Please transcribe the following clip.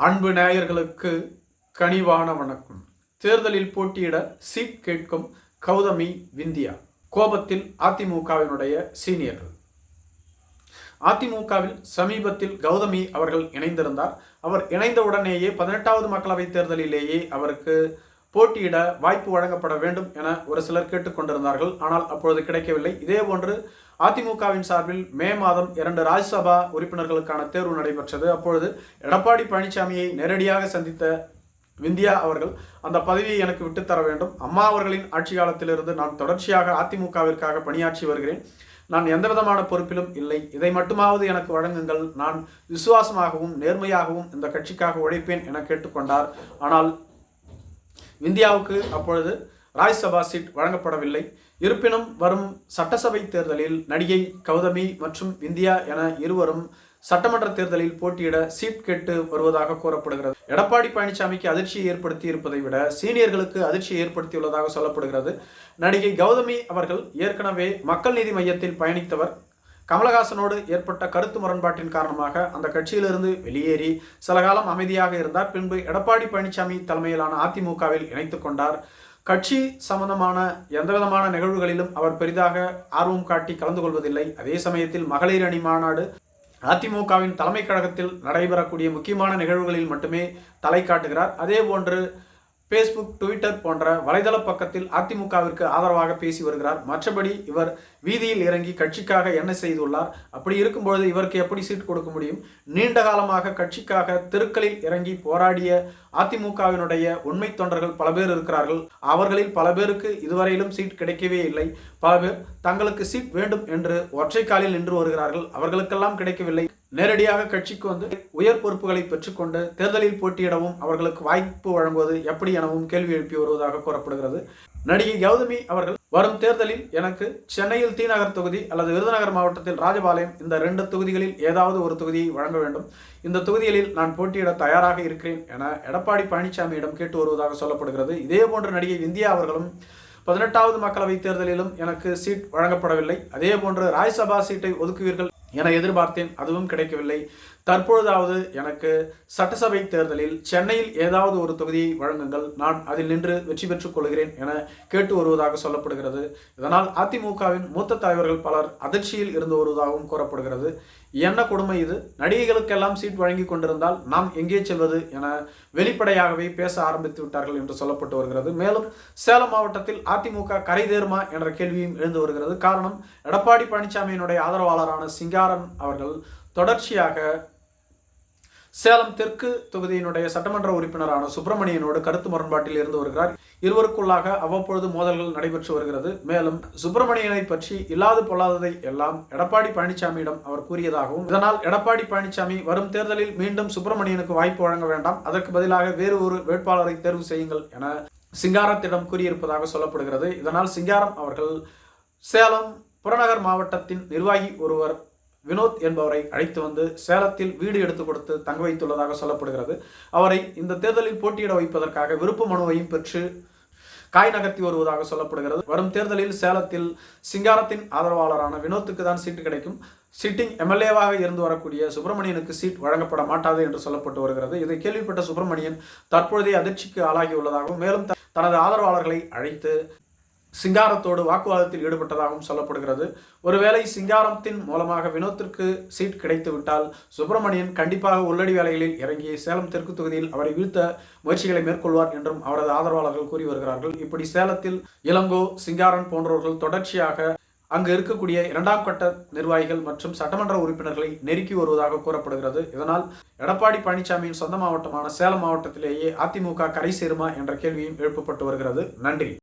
அன்பு நேயர்களுக்கு கனிவான வணக்கம். தேர்தலில் போட்டியிட சீட் கேட்கும் கௌதமி விந்தியா கோபத்தில் அதிமுகவினுடைய சீனியர்கள். அதிமுகவில் சமீபத்தில் கௌதமி அவர்கள் இணைந்திருந்தார். அவர் இணைந்த உடனேயே பதினெட்டாவது மக்களவைத் தேர்தலிலேயே அவருக்கு போட்டியிட வாய்ப்பு வழங்கப்பட வேண்டும் என ஒரு சிலர் கேட்டுக்கொண்டிருந்தார்கள். ஆனால் அப்பொழுது கிடைக்கவில்லை. இதே போன்று அதிமுகவின் சார்பில் மே மாதம் இரண்டு ராஜ்யசபா உறுப்பினர்களுக்கான தேர்வு நடைபெற்றது. அப்பொழுது எடப்பாடி பழனிசாமியை நேரடியாக சந்தித்த விந்தியா அவர்கள் அந்த பதவியை எனக்கு விட்டுத்தர வேண்டும். அம்மா அவர்களின் ஆட்சி காலத்திலிருந்து நான் தொடர்ச்சியாக அதிமுகவிற்காக பணியாற்றி வருகிறேன். நான் எந்த விதமான பொறுப்பிலும் இல்லை. இதை மட்டுமாவது எனக்கு வழங்குங்கள். நான் விசுவாசமாகவும் நேர்மையாகவும் இந்த கட்சிக்காக உழைப்பேன் என கேட்டுக்கொண்டார். ஆனால் இந்தியாவுக்கு அப்பொழுது ராஜ்சபா சீட் வழங்கப்படவில்லை. இருப்பினும் வரும் சட்டசபை தேர்தலில் நடிகை கௌதமி மற்றும் இந்தியா என இருவரும் சட்டமன்ற தேர்தலில் போட்டியிட சீட் கேட்டு வருவதாக கூறப்படுகிறது. எடப்பாடி பழனிசாமிக்கு அதிர்ச்சியை ஏற்படுத்தி இருப்பதை விட சீனியர்களுக்கு அதிர்ச்சியை ஏற்படுத்தியுள்ளதாக சொல்லப்படுகிறது. நடிகை கௌதமி அவர்கள் ஏற்கனவே மக்கள் நீதி மையத்தில் பயணித்தவர். கமலஹாசனோடு ஏற்பட்ட கருத்து முரண்பாட்டின் காரணமாக அந்த கட்சியிலிருந்து வெளியேறி சில காலம் அமைதியாக இருந்தார். பின்பு எடப்பாடி பழனிசாமி தலைமையிலான அதிமுகவில் இணைத்துக் கொண்டார். கட்சி சம்பந்தமான எந்தவிதமான நிகழ்வுகளிலும் அவர் பெரிதாக ஆர்வம் காட்டி கலந்து கொள்வதில்லை. அதே சமயத்தில் மகளிர் அணி மாநாடு அதிமுகவின் தலைமை கழகத்தில் நடைபெறக்கூடிய முக்கியமான நிகழ்வுகளில் மட்டுமே தலை காட்டுகிறார். அதே போன்று ஃபேஸ்புக் ட்விட்டர் போன்ற வலைதள பக்கத்தில் அதிமுகவிற்கு ஆதரவாக பேசி வருகிறார். மற்றபடி இவர் வீதியில் இறங்கி கட்சிக்காக என்ன செய்துள்ளார்? அப்படி இருக்கும்பொழுது இவருக்கு எப்படி சீட் கொடுக்க முடியும்? நீண்ட காலமாக கட்சிக்காக தெருக்களில் இறங்கி போராடிய அதிமுகவினுடைய உண்மை தொண்டர்கள் பல பேர் இருக்கிறார்கள். அவர்களில் பல பேருக்கு இதுவரையிலும் சீட் கிடைக்கவே இல்லை. பல பேர் தங்களுக்கு சீட் வேண்டும் என்று ஒற்றை காலில் நின்று வருகிறார்கள். அவர்களுக்கெல்லாம் கிடைக்கவில்லை. நேரடியாக கட்சிக்கு வந்து உயர் பொறுப்புகளை பெற்றுக்கொண்டு தேர்தலில் போட்டியிடவும் அவர்களுக்கு வாய்ப்பு வழங்குவது எப்படி எனவும் கேள்வி எழுப்பி வருவதாக கூறப்படுகிறது. நடிகை கௌதமி அவர்கள் வரும் தேர்தலில் எனக்கு சென்னையில் தீநகர் தொகுதி அல்லது விருதுநகர் மாவட்டத்தில் ராஜபாளையம் இந்த ரெண்டு தொகுதிகளில் ஏதாவது ஒரு தொகுதியை வழங்க வேண்டும். இந்த தொகுதிகளில் நான் போட்டியிட தயாராக இருக்கிறேன் என எடப்பாடி பழனிசாமியிடம் கேட்டு வருவதாக சொல்லப்படுகிறது. இதே போன்ற நடிகை இந்தியா அவர்களும் பதினெட்டாவது மக்களவைத் தேர்தலிலும் எனக்கு சீட் வழங்கப்படவில்லை. அதே போன்று ராஜ்யசபா சீட்டை ஒதுக்குவீர்கள் என எதிர்பார்த்தேன் அதுவும் கிடைக்கவில்லை. தற்பொழுதாவது எனக்கு சட்டசபை தேர்தலில் சென்னையில் ஏதாவது ஒரு தொகுதியை வழங்குங்கள். நான் அதில் நின்று வெற்றி பெற்றுக் கொள்கிறேன் என கேட்டு வருவதாக சொல்லப்படுகிறது. இதனால் அதிமுகவின் மூத்த தலைவர்கள் பலர் அதிர்ச்சியில் இருந்து வருவதாகவும் கூறப்படுகிறது. என்ன கொடுமை இது? நடிகைகளுக்கெல்லாம் சீட் வழங்கி கொண்டிருந்தால் நாம் எங்கே செல்வது என வெளிப்படையாகவே பேச ஆரம்பித்து விட்டார்கள் என்று சொல்லப்பட்டு வருகிறது. மேலும் சேலம் மாவட்டத்தில் அதிமுக கரை தேருமா என்ற கேள்வியும் எழுந்து வருகிறது. காரணம் எடப்பாடி பழனிசாமியினுடைய ஆதரவாளரான சிங்காரன் அவர்கள் தொடர்ச்சியாக சேலம் தெற்கு தொகுதியினுடைய சட்டமன்ற உறுப்பினரான சுப்பிரமணியனோடு கருத்து முரண்பாட்டில் இருந்து வருகிறார். இருவருக்குள்ளாக அவ்வப்பொழுது மோதல்கள் நடைபெற்று வருகிறது. மேலும் சுப்பிரமணியனை பற்றி இல்லாது பொல்லாததை எல்லாம் எடப்பாடி பழனிசாமியிடம் அவர் கூறியதாகவும் இதனால் எடப்பாடி பழனிசாமி வரும் தேர்தலில் மீண்டும் சுப்பிரமணியனுக்கு வாய்ப்பு வழங்க வேண்டாம். அதற்கு பதிலாக வேறு ஒரு வேட்பாளரை தேர்வு செய்யுங்கள் என சிங்காரத்திடம் கூறியிருப்பதாக சொல்லப்படுகிறது. இதனால் சிங்காரம் அவர்கள் சேலம் புறநகர் மாவட்டத்தின் நிர்வாகி ஒருவர் வினோத் என்பவரை அழைத்து வந்து சேலத்தில் வீடு எடுத்து கொடுத்து தங்க வைத்துள்ளதாக சொல்லப்படுகிறது. அவரை இந்த தேர்தலில் போட்டியிட வைப்பதற்காக விருப்ப மனுவையும் பெற்று காய் நகர்த்தி வருவதாக சொல்லப்படுகிறது. வரும் தேர்தலில் சேலத்தில் சிங்காரத்தின் ஆதரவாளரான வினோத்துக்கு தான் சீட்டு கிடைக்கும். சிட்டிங் எம்எல்ஏவாக இருந்து வரக்கூடிய சுப்பிரமணியனுக்கு சீட் வழங்கப்பட மாட்டாது என்று சொல்லப்பட்டு வருகிறது. இதை கேள்விப்பட்ட சுப்பிரமணியன் தற்பொழுதே அதிர்ச்சிக்கு ஆளாகியுள்ளதாகவும் மேலும் தனது ஆதரவாளர்களை அழைத்து சிங்காரத்தோடு வாக்குவாதத்தில் ஈடுபட்டதாகவும் சொல்லப்படுகிறது. ஒருவேளை சிங்காரத்தின் மூலமாக வினோத்திற்கு சீட் கிடைத்துவிட்டால் சுப்பிரமணியன் கண்டிப்பாக உள்ளடி வேலைகளில் இறங்கி சேலம் தெற்கு தொகுதியில் அவரை வீழ்த்த முயற்சிகளை மேற்கொள்வார் என்றும் அவரது ஆதரவாளர்கள் கூறி வருகிறார்கள். இப்படி சேலத்தில் இளங்கோ சிங்காரன் போன்றவர்கள் தொடர்ச்சியாக அங்கு இருக்கக்கூடிய இரண்டாம் கட்ட நிர்வாகிகள் மற்றும் சட்டமன்ற உறுப்பினர்களை நெருக்கி வருவதாக கூறப்படுகிறது. இதனால் எடப்பாடி பழனிசாமியின் சொந்த மாவட்டமான சேலம் மாவட்டத்திலேயே அதிமுக கரை சேருமா என்ற கேள்வியும் எழுப்பப்பட்டு வருகிறது. நன்றி.